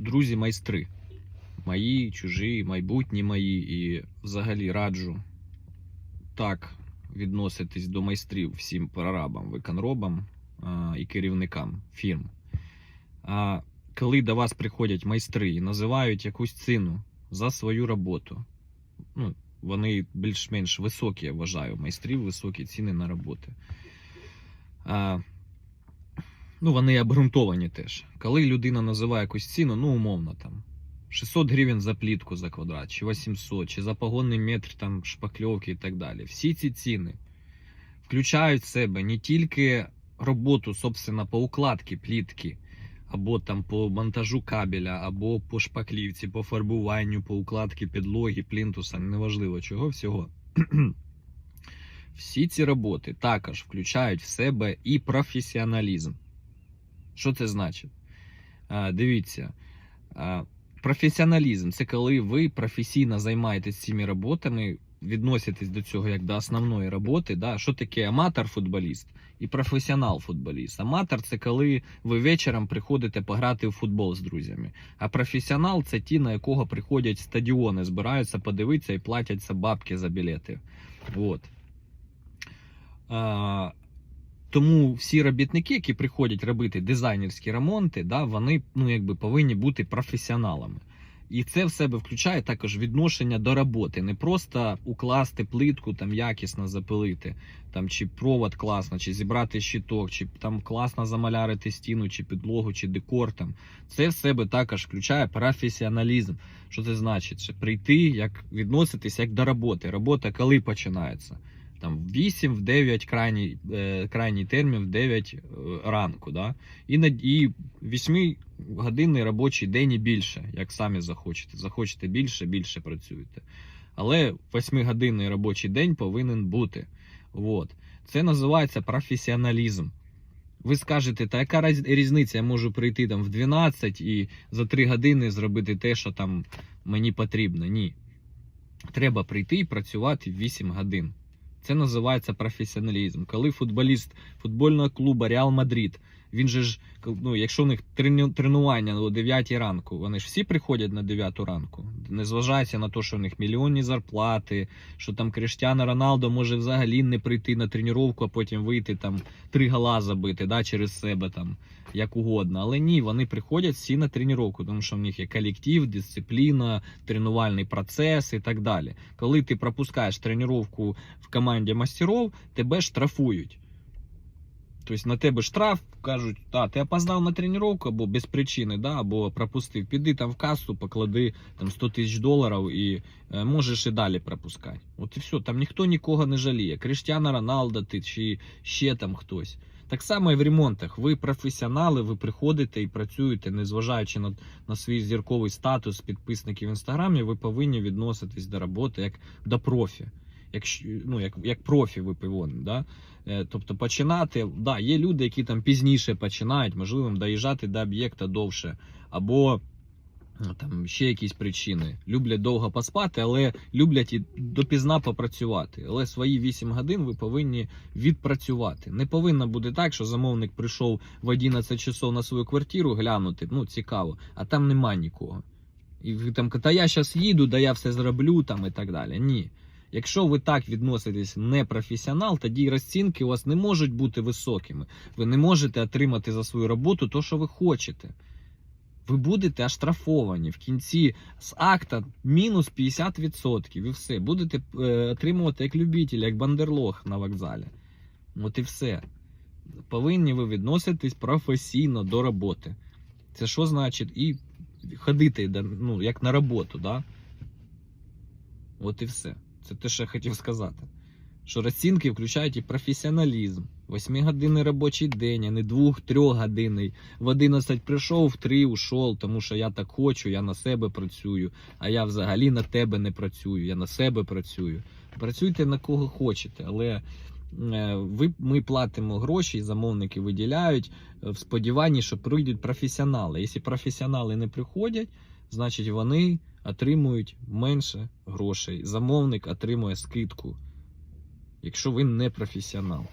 друзі майстри. Мої, чужі, майбутні мої. І взагалі раджу так відноситись до майстрів всім прорабам, виконробам а, і керівникам фірм. А коли до вас приходять майстри і називають якусь ціну за свою роботу, ну, вони більш-менш високі, я вважаю, майстрів високі ціни на роботи. А, ну, вони обґрунтовані теж. Коли людина називає якусь ціну, ну, умовно там. 600 гривень за плітку за квадрат, чи 800, чи за погонний метр там шпакльовки і так далі. Всі ці ціни включають в себе не тільки роботу, собственно, по укладці плітки, або там по монтажу кабеля, або по шпаклівці, по фарбуванню, по укладці підлоги, плінтуса, неважливо чого всього. Всі ці роботи також включають в себе і професіоналізм. Що це значить? Дивіться, професіоналізм це коли ви професійно займаєтесь цими роботами, відноситесь до цього як до основної роботи. Да? Що таке аматор-футболіст і професіонал-футболіст? Аматор це коли ви вечором приходите пограти в футбол з друзями. А професіонал це ті, на якого приходять стадіони, збираються подивитися і платяться бабки за білети. От. Тому всі робітники, які приходять робити дизайнерські ремонти, да, вони ну, якби, повинні бути професіоналами. І це в себе включає також відношення до роботи. Не просто укласти плитку, там якісно запилити, там, чи провод класно, чи зібрати щиток, чи там класно замалярити стіну, чи підлогу, чи декор. Там. Це в себе також включає професіоналізм. Що це значить? Прийти, як відноситись як до роботи. Робота коли починається? Там в 8, в 9 крайній, е, крайній термін, в 9 е, ранку. Да? І, на, і 8 годинний робочий день і більше, як самі захочете. Захочете більше, більше працюєте. Але 8-годинний робочий день повинен бути. От. Це називається професіоналізм. Ви скажете, та яка різниця? Я можу прийти там в 12 і за 3 години зробити те, що там мені потрібно. Ні. Треба прийти і працювати 8 годин. Це називається професіоналізм. Коли футболіст футбольного клубу Реал Мадрид, він же ж, ну, якщо у них трену- тренування о 9 ранку, вони ж всі приходять на 9 ранку. Незважаючи на те, що у них мільйонні зарплати, що там Криштіано Роналдо може взагалі не прийти на тренування, а потім вийти там три гола забити да, через себе там як угодно. Але ні, вони приходять всі на тренування, тому що в них є колектив, дисципліна, тренувальний процес і так далі. Коли ти пропускаєш тренування в команді мастеров, тебе штрафують. Тобто на тебе штраф, кажуть, та, ти опоздав на тренування або без причини, да, або пропустив. Піди там в касу, поклади там 100 тисяч доларів і е, можеш і далі пропускати. От і все, там ніхто нікого не жаліє. Криштіано Роналдо ти чи ще там хтось. Так само і в ремонтах. Ви професіонали, ви приходите і працюєте, незважаючи на, на свій зірковий статус підписників в інстаграмі, ви повинні відноситись до роботи як до профі. Як, щ- ну, як, як профі ви. Да? Е, Тобто починати, да, є люди, які там пізніше починають, можливо, доїжджати до об'єкта довше, або ну, там ще якісь причини. Люблять довго поспати, але люблять і допізна попрацювати. Але свої 8 годин ви повинні відпрацювати. Не повинно бути так, що замовник прийшов в 11 часов на свою квартиру глянути, ну цікаво, а там нема нікого. І ви там, та я зараз їду, да я все зроблю там і так далі. Ні. Якщо ви так відноситесь не професіонал, тоді розцінки у вас не можуть бути високими. Ви не можете отримати за свою роботу те, що ви хочете. Ви будете оштрафовані в кінці з акта мінус 50%. І все. Будете е, отримувати як любитель, як бандерлог на вокзалі. От і все. Повинні ви відноситись професійно до роботи. Це що значить? І ходити ну, як на роботу, да? От і все. Це те, що я хотів сказати. Що розцінки включають і професіоналізм. Восьмигодинний робочий день, а не двох-трьохгодинний. В 11 прийшов, в 3 ушов, тому що я так хочу, я на себе працюю, а я взагалі на тебе не працюю, я на себе працюю. Працюйте на кого хочете, але е, ви, ми платимо гроші, замовники виділяють е, в сподіванні, що прийдуть професіонали. Якщо професіонали не приходять, значить вони отримують менше грошей. Замовник отримує скидку, якщо ви не професіонал.